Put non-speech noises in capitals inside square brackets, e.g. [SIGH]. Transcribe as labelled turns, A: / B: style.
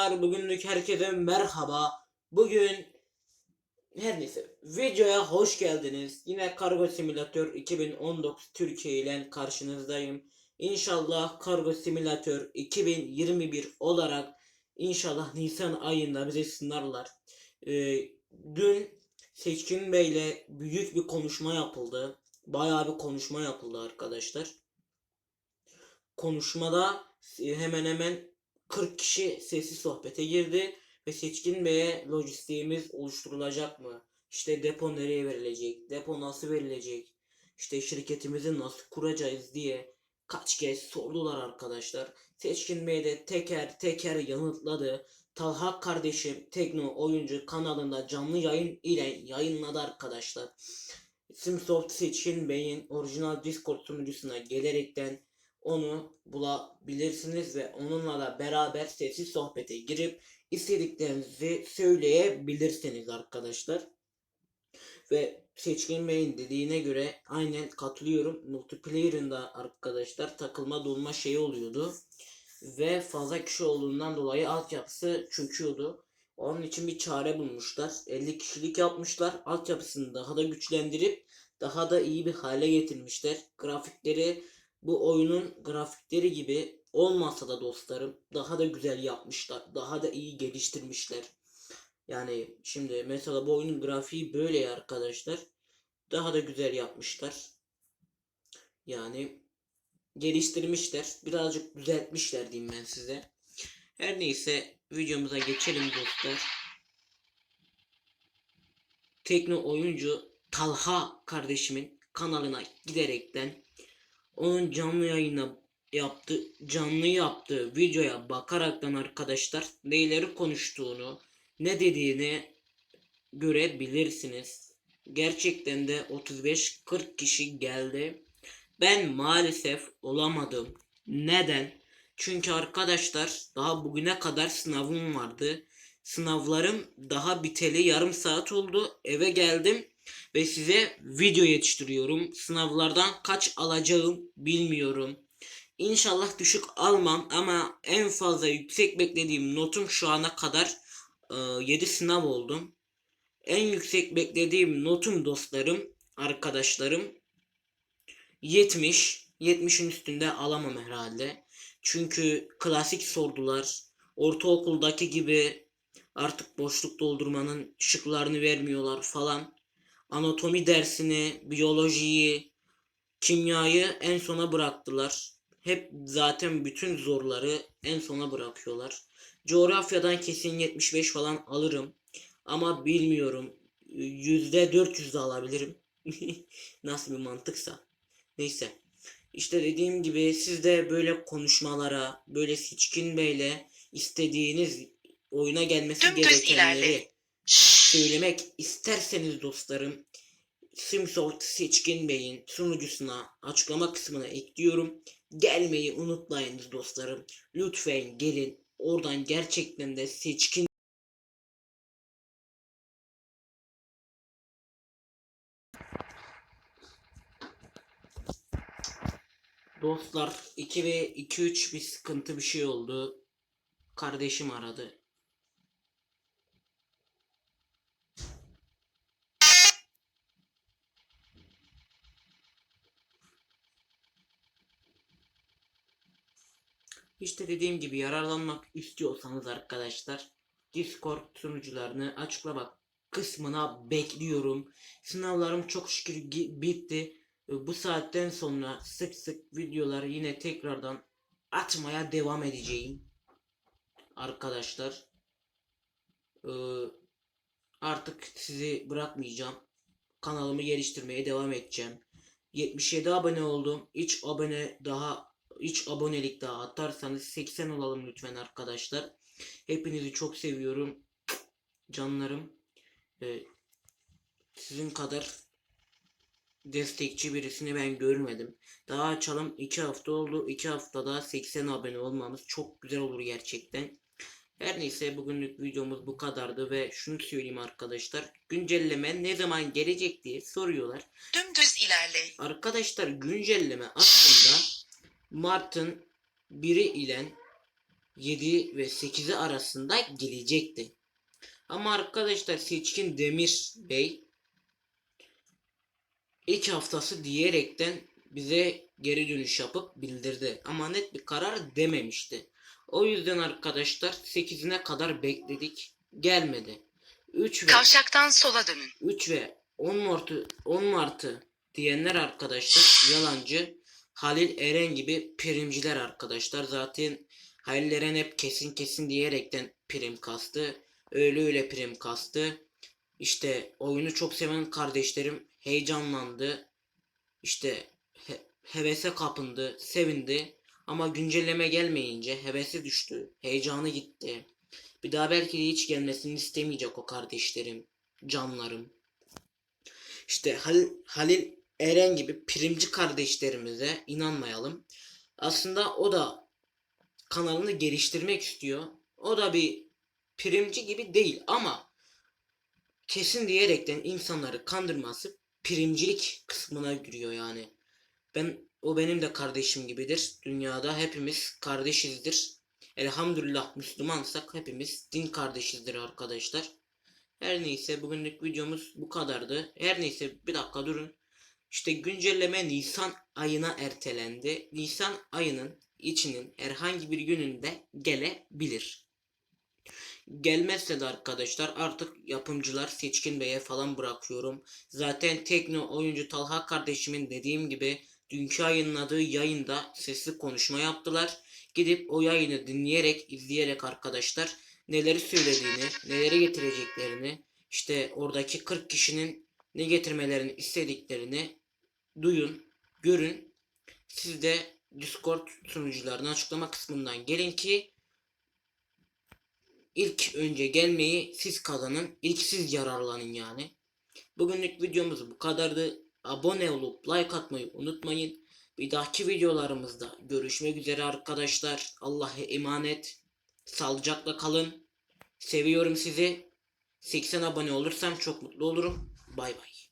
A: Selamlar. Bugünlük herkese merhaba. Bugün her neyse videoya hoş geldiniz. Yine Kargo Simülatör 2019 Türkiye ile karşınızdayım. İnşallah Kargo Simülatör 2021 olarak inşallah Nisan ayında bize sınarlar. Ee, dün Seçkin Bey ile büyük bir konuşma yapıldı. Bayağı bir konuşma yapıldı arkadaşlar. Konuşmada hemen hemen 40 kişi sesli sohbete girdi ve Seçkin Bey'e lojistiğimiz oluşturulacak mı? İşte depo nereye verilecek? Depo nasıl verilecek? İşte şirketimizi nasıl kuracağız diye kaç kez sordular arkadaşlar. Seçkin Bey de teker teker yanıtladı. Talha kardeşim Tekno Oyuncu kanalında canlı yayın ile yayınladı arkadaşlar. Simsoft Seçkin Bey'in orijinal Discord sunucusuna gelerekten onu bulabilirsiniz ve onunla da beraber sessiz sohbete girip istediklerinizi söyleyebilirsiniz arkadaşlar. Ve Seçkin Bey'in dediğine göre aynen katılıyorum. Multiplayer'ın da arkadaşlar takılma dolma şeyi oluyordu. Ve fazla kişi olduğundan dolayı altyapısı çöküyordu. Onun için bir çare bulmuşlar. 50 kişilik yapmışlar. Altyapısını daha da güçlendirip daha da iyi bir hale getirmişler. Grafikleri bu oyunun grafikleri gibi olmasa da dostlarım daha da güzel yapmışlar. Daha da iyi geliştirmişler. Yani şimdi mesela bu oyunun grafiği böyle ya arkadaşlar. Daha da güzel yapmışlar. Yani geliştirmişler. Birazcık düzeltmişler diyeyim ben size. Her neyse videomuza geçelim dostlar. Tekno oyuncu Talha kardeşimin kanalına giderekten onun canlı yayına yaptı canlı yaptığı videoya bakaraktan arkadaşlar neleri konuştuğunu ne dediğini görebilirsiniz. Gerçekten de 35-40 kişi geldi. Ben maalesef olamadım. Neden? Çünkü arkadaşlar daha bugüne kadar sınavım vardı. Sınavlarım daha biteli yarım saat oldu. Eve geldim ve size video yetiştiriyorum. Sınavlardan kaç alacağım bilmiyorum. İnşallah düşük almam ama en fazla yüksek beklediğim notum şu ana kadar e, 7 sınav oldum. En yüksek beklediğim notum dostlarım, arkadaşlarım 70. 70'in üstünde alamam herhalde. Çünkü klasik sordular. Ortaokuldaki gibi artık boşluk doldurmanın şıklarını vermiyorlar falan anatomi dersini, biyolojiyi, kimyayı en sona bıraktılar. Hep zaten bütün zorları en sona bırakıyorlar. Coğrafyadan kesin 75 falan alırım. Ama bilmiyorum. %400 de alabilirim. [LAUGHS] Nasıl bir mantıksa. Neyse. İşte dediğim gibi siz de böyle konuşmalara, böyle Seçkin Bey'le istediğiniz oyuna gelmesi
B: Dümdüz
A: gerekenleri
B: ilerle.
A: Söylemek isterseniz dostlarım Simsort Seçkin Bey'in sunucusuna açıklama kısmına ekliyorum. Gelmeyi unutmayınız dostlarım. Lütfen gelin. Oradan gerçekten de seçkin Dostlar 2 ve 2-3 bir sıkıntı bir şey oldu. Kardeşim aradı. İşte dediğim gibi yararlanmak istiyorsanız arkadaşlar Discord sunucularını açıklama kısmına bekliyorum. Sınavlarım çok şükür bitti. E, Bu saatten sonra sık sık videoları yine tekrardan atmaya devam edeceğim. Arkadaşlar. Ee, artık sizi bırakmayacağım. Kanalımı geliştirmeye devam edeceğim. 77 abone oldum. Hiç abone daha hiç abonelik daha atarsanız 80 olalım lütfen arkadaşlar. Hepinizi çok seviyorum. Canlarım. Ee, sizin kadar destekçi birisini ben görmedim. Daha açalım 2 hafta oldu. 2 haftada 80 abone olmamız çok güzel olur gerçekten. Her neyse bugünlük videomuz bu kadardı ve şunu söyleyeyim arkadaşlar. Güncelleme ne zaman gelecek diye soruyorlar.
B: Dümdüz ilerle.
A: Arkadaşlar güncelleme aslında Mart'ın 1'i ile 7 ve 8'i arasında gelecekti. Ama arkadaşlar Seçkin Demir Bey ilk haftası diyerekten bize geri dönüş yapıp bildirdi. Ama net bir karar dememişti. O yüzden arkadaşlar 8'ine kadar bekledik. Gelmedi. 3 ve
B: Kavşaktan sola dönün.
A: 3 ve 10 Mart'ı 10 Mart'ı diyenler arkadaşlar yalancı. Halil Eren gibi primciler arkadaşlar. Zaten Halil Eren hep kesin kesin diyerekten prim kastı. Öyle öyle prim kastı. İşte oyunu çok seven kardeşlerim heyecanlandı. İşte he- hevese kapındı, sevindi. Ama güncelleme gelmeyince hevesi düştü. Heyecanı gitti. Bir daha belki de hiç gelmesini istemeyecek o kardeşlerim, canlarım. İşte Halil, Halil Eren gibi primci kardeşlerimize inanmayalım. Aslında o da kanalını geliştirmek istiyor. O da bir primci gibi değil ama kesin diyerekten insanları kandırması primcilik kısmına giriyor yani. Ben o benim de kardeşim gibidir. Dünyada hepimiz kardeşizdir. Elhamdülillah Müslümansak hepimiz din kardeşizdir arkadaşlar. Her neyse bugünlük videomuz bu kadardı. Her neyse bir dakika durun. İşte güncelleme Nisan ayına ertelendi. Nisan ayının içinin herhangi bir gününde gelebilir. Gelmezse de arkadaşlar artık yapımcılar Seçkin Bey'e falan bırakıyorum. Zaten Tekno oyuncu Talha kardeşimin dediğim gibi dünkü yayınladığı yayında sesli konuşma yaptılar. Gidip o yayını dinleyerek, izleyerek arkadaşlar neleri söylediğini, neleri getireceklerini, işte oradaki 40 kişinin ne getirmelerini istediklerini duyun, görün. Siz de Discord sunucularının açıklama kısmından gelin ki ilk önce gelmeyi siz kazanın, ilk siz yararlanın yani. Bugünlük videomuz bu kadardı. Abone olup like atmayı unutmayın. Bir dahaki videolarımızda görüşmek üzere arkadaşlar. Allah'a emanet. Sağlıcakla kalın. Seviyorum sizi. 80 abone olursam çok mutlu olurum. Bay bay.